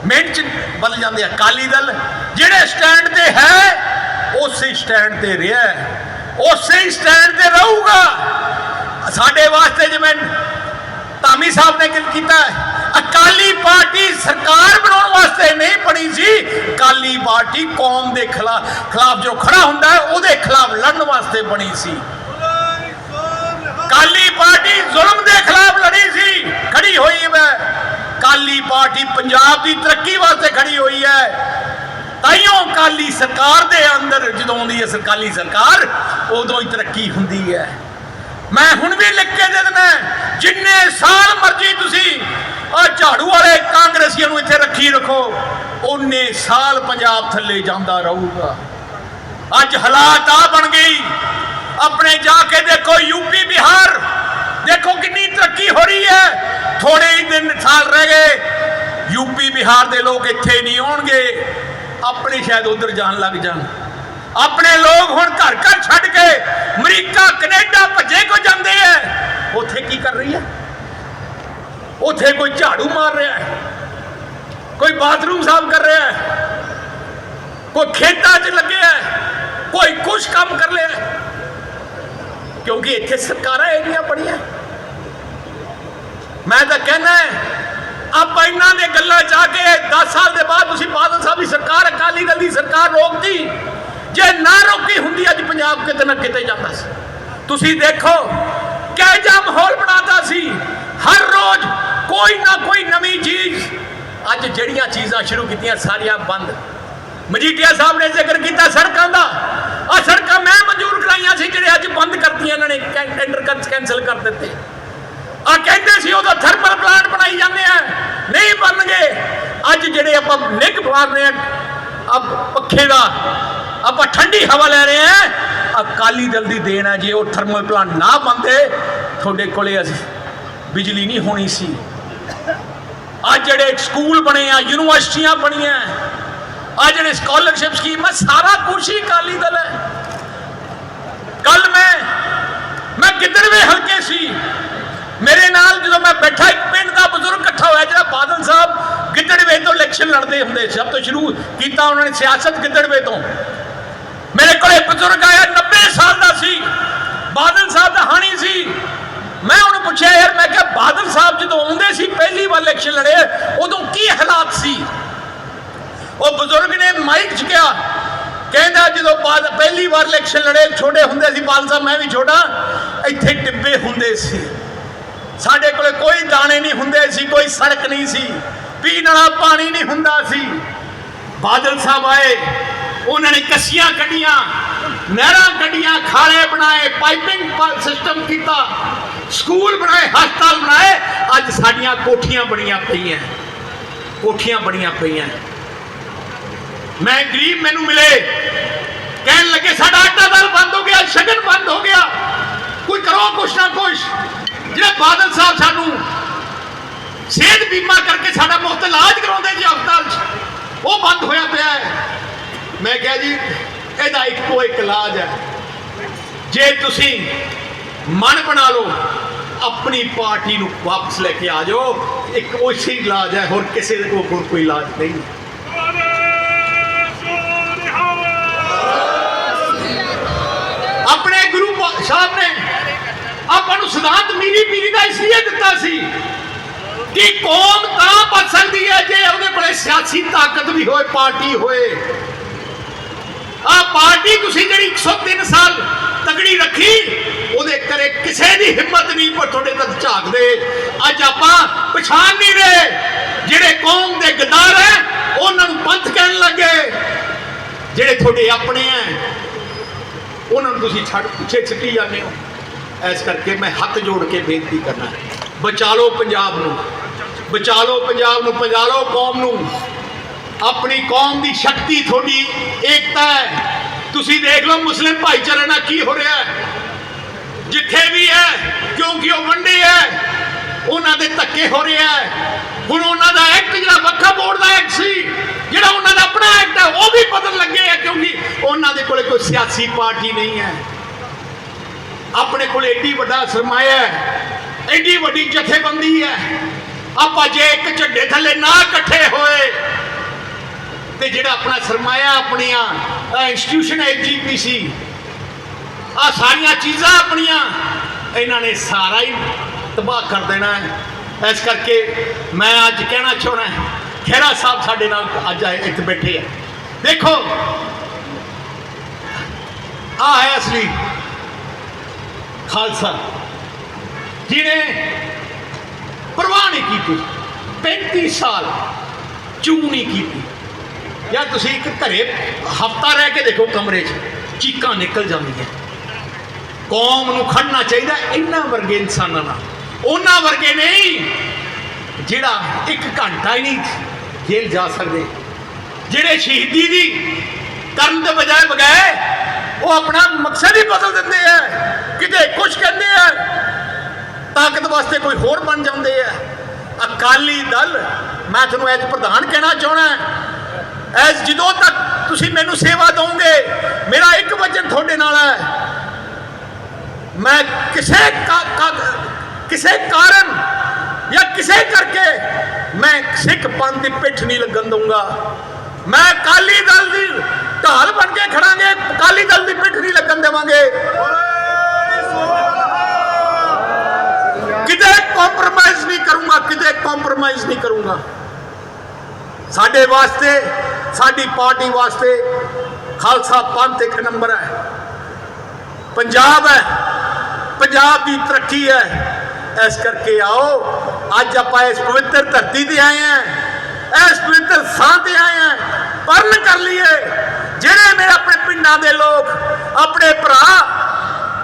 ਮਿੰਟ 'ਚ ਬਦਲ ਜਾਂਦੇ ਆ, ਅਕਾਲੀ ਦਲ, ਜਿਹੜੇ ਸਟੈਂਡ ਤੇ ਹੈ, ਉਸੇ ਸਟੈਂਡ ਤੇ ਰਿਹਾ ਉਸੇ ਸਟੈਂਡ ਤੇ ਰਹੂਗਾ। ਸਾਡੇ ਵਾਸਤੇ ਜਿਵੇਂ ਧਾਮੀ ਸਾਹਿਬ ਨੇ ਗੱਲ ਕੀਤਾ ਅਕਾਲੀ ਪਾਰਟੀ ਸਰਕਾਰ ਬਣਾਉਣ ਵਾਸਤੇ ਨਹੀਂ ਬਣੀ ਸੀ। ਅਕਾਲੀ ਪਾਰਟੀ ਕੌਮ ਦੇ ਖਿਲਾਫ ਖਿਲਾਫ ਜੋ ਖੜਾ ਹੁੰਦਾ ਹੈ, ਉਹਦੇ ਖਿਲਾਫ ਲੜਨ ਵਾਸਤੇ ਬਣੀ ਸੀ। ਕਾਲੀ ਪਾਰਟੀ ਜ਼ੁਲਮ ਦੇ ਖਿਲਾਫ ਲੜੀ ਸੀ, ਖੜੀ ਹੋਈ ਹੈ। ਕਾਲੀ ਪਾਰਟੀ ਪੰਜਾਬ ਦੀ ਤਰੱਕੀ ਵਾਸਤੇ ਖੜੀ ਹੋਈ ਹੈ। ਤਾਈਓ ਕਾਲੀ ਸਰਕਾਰ ਦੇ ਅੰਦਰ, ਜਦੋਂ ਆਉਂਦੀ ਹੈ ਸਰਕਾਲੀ ਸਰਕਾਰ, ਉਦੋਂ ਹੀ ਤਰੱਕੀ ਹੁੰਦੀ ਹੈ। ਮੈਂ ਹੁਣ ਵੀ ਲਿਖ ਕੇ ਦੇ ਦਿੰਦਾ, ਜਿੰਨੇ ਸਾਲ ਮਰਜ਼ੀ ਤੁਸੀਂ ਆ ਝਾੜੂ ਵਾਲੇ ਕਾਂਗਰਸੀਆਂ ਨੂੰ ਇੱਥੇ ਰੱਖੀ ਰੱਖੋ। ਉਹਨੇ ਸਾਲ ਪੰਜਾਬ ਥੱਲੇ ਜਾਂਦਾ ਰਹੂਗਾ। ਅੱਜ ਹਾਲਾਤ ਆ ਬਣ ਗਈ। ਆਪਣੇ ਜਾ ਕੇ ਦੇਖੋ ਯੂਪੀ ਬਿਹਾਰ। ਦੇਖੋ ਕਿੰਨੀ ਤਰੱਕੀ ਹੋ ਰਹੀ ਹੈ। ਥੋੜੇ ਹੀ ਦਿਨ, ਸਾਲ ਰਹਿ ਗਏ। ਯੂਪੀ ਬਿਹਾਰ ਦੇ ਲੋਕ ਇੱਥੇ ਨਹੀਂ ਆਉਣਗੇ। ਆਪਣੇ ਸ਼ਾਇਦ ਉਧਰ ਜਾਣ ਲੱਗ ਜਾਣ। ਆਪਣੇ ਲੋਕ ਹੁਣ ਘਰ ਘਰ ਛੱਡ ਕੇ ਅਮਰੀਕਾ, ਕੈਨੇਡਾ ਭੱਜੇ ਕੋ ਜਾਂਦੇ ਐ ਉੱਥੇ ਕੀ ਕਰ ਰਹੀ ਹੈ? ਉੱਥੇ ਕੋਈ ਝਾੜੂ ਮਾਰ ਰਿਹਾ ਹੈ ਕੋਈ ਬਾਥਰੂਮ ਸਾਫ਼ ਕਰ ਰਿਹਾ ਹੈ ਕੋਈ ਖੇਤਾਂ 'ਚ ਲੱਗਿਆ ਹੈ, ਕੋਈ ਕੁਛ ਕੰਮ ਕਰ ਲਿਆ ਕਿਉਂਕਿ ਇੱਥੇ ਸਰਕਾਰਾਂ ਇਹਦੀਆਂ ਬੜੀਆਂ ਮੈਂ ਤਾਂ ਕਹਿੰਦਾ ਆਪਾਂ ਇਹਨਾਂ ਦੇ ਗੱਲਾਂ ਚ ਆ ਕੇ 10 ਸਾਲ ਦੇ ਬਾਅਦ ਤੁਸੀਂ ਬਾਦਲ ਸਾਹਿਬ ਦੀ ਸਰਕਾਰ ਅਕਾਲੀ ਦਲ ਦੀ ਸਰਕਾਰ ਰੋਕਦੀ ਜੇ ਨਾ ਰੋਕੀ ਹੁੰਦੀ ਅੱਜ ਪੰਜਾਬ ਕਿਤੇ ਨਾ ਕਿਤੇ ਜਾਂਦਾ ਸੀ। ਤੁਸੀਂ ਦੇਖੋ ਕਿਹੋ ਜਿਹਾ ਮਾਹੌਲ ਬਣਾਤਾ ਸੀ। ਹਰ ਰੋਜ਼ ਕੋਈ ਨਾ ਕੋਈ ਨਵੀਂ ਚੀਜ਼ ਅੱਜ ਜਿਹੜੀਆਂ ਚੀਜ਼ਾਂ ਸ਼ੁਰੂ ਕੀਤੀਆਂ ਸਾਰੀਆਂ ਬੰਦ। ਮਜੀਠੀਆ ਸਾਹਿਬ ਨੇ ਜ਼ਿਕਰ ਕੀਤਾ ਸੜਕਾਂ ਦਾ। ਆ ਸੜਕਾਂ ਮੈਂ ਮਨਜ਼ੂਰ ਕਰਾਈਆਂ ਸੀ ਜਿਹੜੇ ਅੱਜ ਬੰਦ ਕਰਤੀਆਂ ਇਹਨਾਂ ਨੇ ਟੈਂਡਰ ਕੈਂਸਲ ਕਰ ਦਿੱਤੇ। ਆ ਕਹਿੰਦੇ ਸੀ ਉਹਦਾ ਥਰਮਲ ਪਲਾਂਟ ਬਣਾਈ ਜਾਂਦੇ ਆ, ਨਹੀਂ ਬਣਨਗੇ। ਅੱਜ ਜਿਹੜੇ ਆਪਾਂ ਨਿੱਘ ਮਾਰ ਰਹੇ ਆ ਆ ਪੱਖੇ ਦਾ, ਆਪਾਂ ਠੰਡੀ ਹਵਾ ਲੈ ਰਹੇ ਆ ਅਕਾਲੀ ਦਲ ਦੀ ਦੇਣ ਆ ਜੇ ਉਹ ਥਰਮਲ ਪਲਾਂਟ ਨਾ ਬੰਦੇ ਤੁਹਾਡੇ ਕੋਲੇ ਅਸੀਂ ਬਿਜਲੀ ਨਹੀਂ ਹੋਣੀ ਸੀ। ਆ ਜਿਹੜੇ ਸਕੂਲ ਬਣੇ ਆ, ਯੂਨੀਵਰਸਿਟੀਆਂ ਬਣੀਆਂ ਆ ਜਿਹੜੇ ਸਕਾਲਰਸ਼ਿਪ ਸਕੀਮ ਆ, ਸਾਰਾ ਕੁਛ ਹੀ ਅਕਾਲੀ ਦਲ ਹੈ ਕੱਲ ਮੈਂ ਮੈਂ ਕਿੱਧਰਵੇਂ ਹਲਕੇ ਸੀ। ਮੇਰੇ ਨਾਲ ਜਦੋਂ ਮੈਂ ਬੈਠਾ, ਇੱਕ ਪਿੰਡ ਦਾ ਬਜ਼ੁਰਗ ਇਕੱਠਾ ਹੋਇਆ, ਜਿਹੜਾ ਬਾਦਲ ਸਾਹਿਬ ਗਿੱਦੜਵੇ ਤੋਂ ਇਲੈਕਸ਼ਨ ਲੜਦੇ ਹੁੰਦੇ ਸਭ ਤੋਂ ਸ਼ੁਰੂ ਕੀਤਾ ਉਹਨਾਂ ਨੇ ਸਿਆਸਤ ਗਿੱਦੜਵੇ ਤੋਂ। ਮੇਰੇ ਕੋਲੇ ਬਜ਼ੁਰਗ ਆਇਆ 90 ਸਾਲ ਦਾ ਸੀ ਬਾਦਲ ਸਾਹਿਬ ਦਾ ਹਾਣੀ ਸੀ ਮੈਂ ਉਹਨੂੰ ਪੁੱਛਿਆ ਯਾਰ ਮੈਂ ਕਿਹਾ ਬਾਦਲ ਸਾਹਿਬ ਜਦੋਂ ਆਉਂਦੇ ਸੀ ਪਹਿਲੀ ਵਾਰ ਇਲੈਕਸ਼ਨ ਲੜੇ, ਉਦੋਂ ਕੀ ਹਾਲਾਤ ਸੀ? ਉਹ ਬਜ਼ੁਰਗ ਨੇ ਮਾਈਕ ਚੁੱਕਿਆ ਕਹਿੰਦਾ ਜਦੋਂ ਬਾਦ ਪਹਿਲੀ ਵਾਰ ਇਲੈਕਸ਼ਨ ਲੜੇ, ਛੋਟੇ ਹੁੰਦੇ ਸੀ ਬਾਦਲ ਸਾਹਿਬ, ਮੈਂ ਵੀ ਛੋਟਾ, ਇੱਥੇ ਟਿੱਬੇ ਹੁੰਦੇ ਸੀ। ਸਾਡੇ ਕੋਲੇ ਕੋਈ ਦਾਣੇ ਨਹੀਂ ਹੁੰਦੇ ਸੀ, ਕੋਈ ਸੜਕ ਨਹੀਂ ਸੀ, ਪੀਣ ਵਾਲਾ ਪਾਣੀ ਨਹੀਂ ਹੁੰਦਾ ਸੀ। ਬਾਦਲ ਸਾਹਿਬ ਆਏ, ਉਹਨਾਂ ਨੇ ਕੱਸੀਆਂ ਕੱਢੀਆਂ, ਨਹਿਰਾਂ ਕੱਢੀਆਂ, ਖਾਲੇ ਬਣਾਏ, ਪਾਈਪਿੰਗ ਸਿਸਟਮ ਕੀਤਾ। ਸਕੂਲ ਬਣਾਏ, ਹਸਪਤਾਲ ਬਣਾਏ, ਅੱਜ ਸਾਡੀਆਂ ਕੋਠੀਆਂ ਬਣੀਆਂ ਪਈਆਂ। ਕੋਠੀਆਂ ਬਣੀਆਂ ਪਈਆਂ। ਮੈਂ ਗਰੀਬ ਮੈਨੂੰ ਮਿਲੇ। ਕਹਿਣ ਲੱਗੇ, ਸਾਡਾ ਆਟਾ ਦਾਲ ਬੰਦ ਹੋ ਗਿਆ, ਸ਼ਗਨ ਬੰਦ ਹੋ ਗਿਆ। ਕੋਈ ਕਰੋ ਕੁਛ ਨਾ ਕੁਛ। ਜਿਹੜੇ ਬਾਦਲ ਸਾਹਿਬ ਸਾਨੂੰ ਸਿਹਤ ਬੀਮਾ ਕਰਕੇ ਸਾਡਾ ਮੁਫਤ ਇਲਾਜ ਕਰਾਉਂਦੇ ਜੀ ਹਸਪਤਾਲ 'ਚ, ਉਹ ਬੰਦ ਹੋਇਆ ਪਿਆ ਹੈ। ਮੈਂ ਕਿਹਾ ਜੀ, ਇਹਦਾ ਇੱਕੋ ਇੱਕ ਇਲਾਜ ਹੈ। ਜੇ ਤੁਸੀਂ ਮਨ ਬਣਾ ਲਓ। ਆਪਣੀ ਪਾਰਟੀ ਨੂੰ ਵਾਪਸ ਲੈ ਕੇ ਆ ਜਾਓ। ਇੱਕ ਉਸੇ ਇਲਾਜ ਹੈ, ਹੋਰ ਕਿਸੇ ਦੇ ਕੋਲ ਕੋਈ ਇਲਾਜ ਨਹੀਂ। ਆਪਣੇ ਗੁਰੂ ਸਾਹਿਬ ਨੇ ਆਪਾਂ ਨੂੰ ਸਿਧਾਂਤ ਮੀਰੀ ਪੀਰੀ ਦਾ ਇਸ ਲਈ ਦਿੱਤਾ ਸੀ ਕਿ ਕੌਮ ਤਾਂ ਬਚ ਸਕਦੀ ਹੈ ਜੇ ਉਹਦੇ ਕੋਲੇ ਸਿਆਸੀ ਤਾਕਤ ਵੀ ਹੋਏ, ਪਾਰਟੀ ਹੋਏ। ਆ ਪਾਰਟੀ ਤੁਸੀਂ ਜਿਹੜੀ 103 ਸਾਲ ਤਗੜੀ ਰੱਖੀ ਉਹਦੇ ਕਰੇ ਕਿਸੇ ਦੀ ਹਿੰਮਤ ਨਹੀਂ, ਪਰ ਤੁਹਾਡੇ ਤੱਕ ਝਾਕਦੇ। ਅੱਜ ਆਪਾਂ ਪਛਾਣ ਨਹੀਂ ਰਹੇ ਜਿਹੜੇ ਕੌਮ ਦੇ ਗਦਾਰ ਹੈ, ਉਹਨਾਂ ਨੂੰ ਪੰਥ ਕਹਿਣ ਲੱਗੇ। ਜਿਹੜੇ ਤੁਹਾਡੇ ਆਪਣੇ ਹੈ, ਉਹਨਾਂ ਨੂੰ ਤੁਸੀਂ ਛੱਡ, ਪਿੱਛੇ ਛੱਟੀ ਜਾਂਦੇ ਹੋ। ਇਸ ਕਰਕੇ ਮੈਂ ਹੱਥ ਜੋੜ ਕੇ ਬੇਨਤੀ ਕਰਨਾ ਹੈ, ਬਚਾ ਲਓ ਪੰਜਾਬ ਨੂੰ। ਬਚਾ ਲਓ ਪੰਜਾਬ ਨੂੰ, ਬਚਾ ਲਓ ਕੌਮ ਨੂੰ। ਆਪਣੀ ਕੌਮ ਦੀ ਸ਼ਕਤੀ, ਤੁਹਾਡੀ ਏਕਤਾ ਹੈ। ਤੁਸੀਂ ਦੇਖ ਲਓ ਮੁਸਲਿਮ ਭਾਈਚਾਰੇ ਨਾਲ ਕੀ ਹੋ ਰਿਹਾ ਹੈ। ਜਿੱਥੇ ਵੀ ਹੈ, ਕਿਉਂਕਿ ਉਹ ਵੰਡੇ ਹੈ, ਉਹਨਾਂ ਦੇ ਧੱਕੇ ਹੋ ਰਿਹਾ ਹੈ। ਹੁਣ ਉਹਨਾਂ ਦਾ ਐਕਟ ਜਿਹੜਾ ਵੱਖਾ ਬੋਰਡ ਦਾ ਐਕਟ ਸੀ, ਜਿਹੜਾ ਉਹਨਾਂ ਦਾ ਆਪਣਾ ਐਕਟ ਹੈ, ਉਹ ਵੀ ਬਦਲ ਲੱਗੇ ਹੈ, ਕਿਉਂਕਿ ਉਹਨਾਂ ਦੇ ਕੋਲੇ ਕੋਈ ਸਿਆਸੀ ਪਾਰਟੀ ਨਹੀਂ ਹੈ। ਆਪਣੇ ਕੋਲ ਏਡੀ ਵੱਡਾ ਸਰਮਾਇਆ ਹੈ, ਏਡੀ ਵੱਡੀ ਜਥੇਬੰਦੀ ਹੈ। ਆਪਾਂ ਜੇ ਇੱਕ ਝੰਡੇ ਥੱਲੇ ਨਾ ਇਕੱਠੇ ਹੋਏ, ਤੇ ਜਿਹੜਾ ਆਪਣਾ ਸਰਮਾਇਆ ਆਪਣੀਆਂ ਇੰਸਟੀਟਿਊਸ਼ਨ ਐਲਜੀਪੀਸੀ ਆ ਸਾਰੀਆਂ ਚੀਜ਼ਾਂ ਆਪਣੀਆਂ, ਇਹਨਾਂ ਨੇ ਸਾਰਾ ਹੀ ਤਬਾਹ ਕਰ ਦੇਣਾ ਹੈ। ਇਸ ਕਰਕੇ ਮੈਂ ਅੱਜ ਕਹਿਣਾ ਚਾਹਣਾ ਖੇਰਾ ਸਾਹਿਬ ਸਾਡੇ ਨਾਲ ਅੱਜ ਆਏ, ਇੱਥੇ ਬੈਠੇ ਆ। ਦੇਖੋ ਆ ਹੈ ਅਸਲੀ ਖਾਲਸਾ। ਜਿਹਨੇ ਪਰਵਾਹ ਨਹੀਂ ਕੀਤੀ 35 ਸਾਲ ਚੂ ਨਹੀਂ ਕੀਤੀ। ਯਾਰ ਤੁਸੀਂ ਇੱਕ ਘਰੇ ਹਫਤਾ ਰਹਿ ਕੇ ਦੇਖੋ ਕਮਰੇ 'ਚ, ਚੀਕਾਂ ਨਿਕਲ ਜਾਂਦੀਆਂ। ਕੌਮ ਨੂੰ ਖੜਨਾ ਚਾਹੀਦਾ ਇਹਨਾਂ ਵਰਗੇ ਇਨਸਾਨਾਂ ਨਾਲ। ਉਹਨਾਂ ਵਰਗੇ ਨਹੀਂ, ਜਿਹੜਾ ਇੱਕ ਘੰਟਾ ਹੀ ਨਹੀਂ ਜੇਲ੍ਹ ਜਾ ਸਕਦੇ। ਜਿਹੜੇ ਸ਼ਹੀਦੀ ਦੀ ਕਰਨ ਦੇ ਬਜਾਏ ਬਗਾਏ, ਉਹ ਆਪਣਾ ਮਕਸਦ ਹੀ ਬਦਲ ਦਿੰਦੇ ਆ। ਕਿਤੇ ਕੁਝ ਕਹਿੰਦੇ ਆ, ਤਾਕਤ ਵਾਸਤੇ ਕੋਈ ਹੋਰ ਬਣ ਜਾਂਦੇ ਆ। ਅਕਾਲੀ ਦਲ, ਮੈਂ ਤੁਹਾਨੂੰ ਐਜ ਪ੍ਰਧਾਨ ਕਹਿਣਾ ਚਾਹਣਾ ਐਸ ਜਦੋਂ ਤੱਕ ਤੁਸੀਂ ਮੈਨੂੰ ਸੇਵਾ ਦਿਓਗੇ ਮੇਰਾ ਇੱਕ ਵਚਨ ਤੁਹਾਡੇ ਨਾਲ ਹੈ। ਮੈਂ ਕਿਸੇ ਕਿਸੇ ਕਾਰਨ ਜਾਂ ਕਿਸੇ ਕਰਕੇ ਮੈਂ ਸਿੱਖ ਪੰਥ ਦੀ ਪਿੱਠ ਨਹੀਂ ਲੱਗਣ ਦਊਂਗਾ। ਮੈਂ ਅਕਾਲੀ ਦਲ ਦੀ ਢਾਲ ਬਣ ਕੇ ਖੜਾਂਗੇ, ਅਕਾਲੀ ਦਲ ਦੀ ਪਿੱਠ ਨਹੀਂ ਲੱਗਣ ਦੇਵਾਂਗੇ। ਕਿਤੇ ਕੰਪਰੋਮਾਈਜ਼ ਨਹੀਂ ਕਰੂੰਗਾ, ਕਿਤੇ ਕੰਪਰੋਮਾਈਜ਼ ਨਹੀਂ ਕਰੂੰਗਾ। ਸਾਡੇ ਵਾਸਤੇ, ਸਾਡੀ ਪਾਰਟੀ ਵਾਸਤੇ ਖਾਲਸਾ ਪੰਥ ਇੱਕ ਨੰਬਰ ਹੈ। ਪੰਜਾਬ ਹੈ। ਪੰਜਾਬ ਦੀ ਤਰੱਕੀ ਹੈ। ਇਸ ਕਰਕੇ ਆਓ, ਅੱਜ ਆਪਾਂ ਇਸ ਪਵਿੱਤਰ ਧਰਤੀ ਤੇ ਆਏ ਹਾਂ। ਇਸ ਪਵਿੱਤਰ ਥਾਂ ਤੇ ਆਏ ਹਾਂ। ਪਰਨ ਕਰ ਲਈਏ। ਜਿਹੜੇ ਮੇਰੇ ਆਪਣੇ ਪਿੰਡਾਂ ਦੇ ਲੋਕ, ਆਪਣੇ ਭਰਾ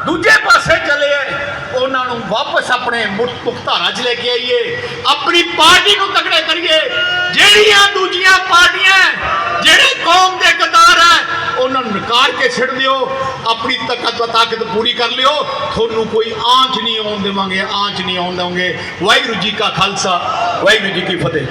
ਦੂਜੇ ਪਾਸੇ ਚਲੇ ਆਏ। ਉਹਨਾਂ ਨੂੰ ਵਾਪਸ ਆਪਣੇ ਮੁੱਠ ਮੁਖਤਾਰਾ 'ਚ ਲੈ ਕੇ ਆਈਏ। ਆਪਣੀ ਪਾਰਟੀ ਨੂੰ ਤਕੜੇ ਕਰੀਏ। ਜਿਹੜੀਆਂ ਦੂਜੀਆਂ ਪਾਰਟੀਆਂ ਜਿਹੜੇ ਕੌਮ ਦੇ ਗਦਾਰ ਹੈ, ਉਹਨਾਂ ਨੂੰ ਨਕਾਰ ਕੇ ਛੱਡ ਦਿਓ। ਆਪਣੀ ਤਾਕਤ ਤਾਕਤ ਪੂਰੀ ਕਰ ਲਿਓ। ਤੁਹਾਨੂੰ ਕੋਈ ਆਂਚ ਨਹੀਂ ਆਉਣ ਦੇਵਾਂਗੇ, ਆਂਚ ਨਹੀਂ ਆਉਣ ਦੇਵਾਂਗੇ। ਵਾਹਿਗੁਰੂ ਜੀ ਕਾ ਖਾਲਸਾ, ਵਾਹਿਗੁਰੂ ਜੀ ਕੀ ਫਤਿਹ।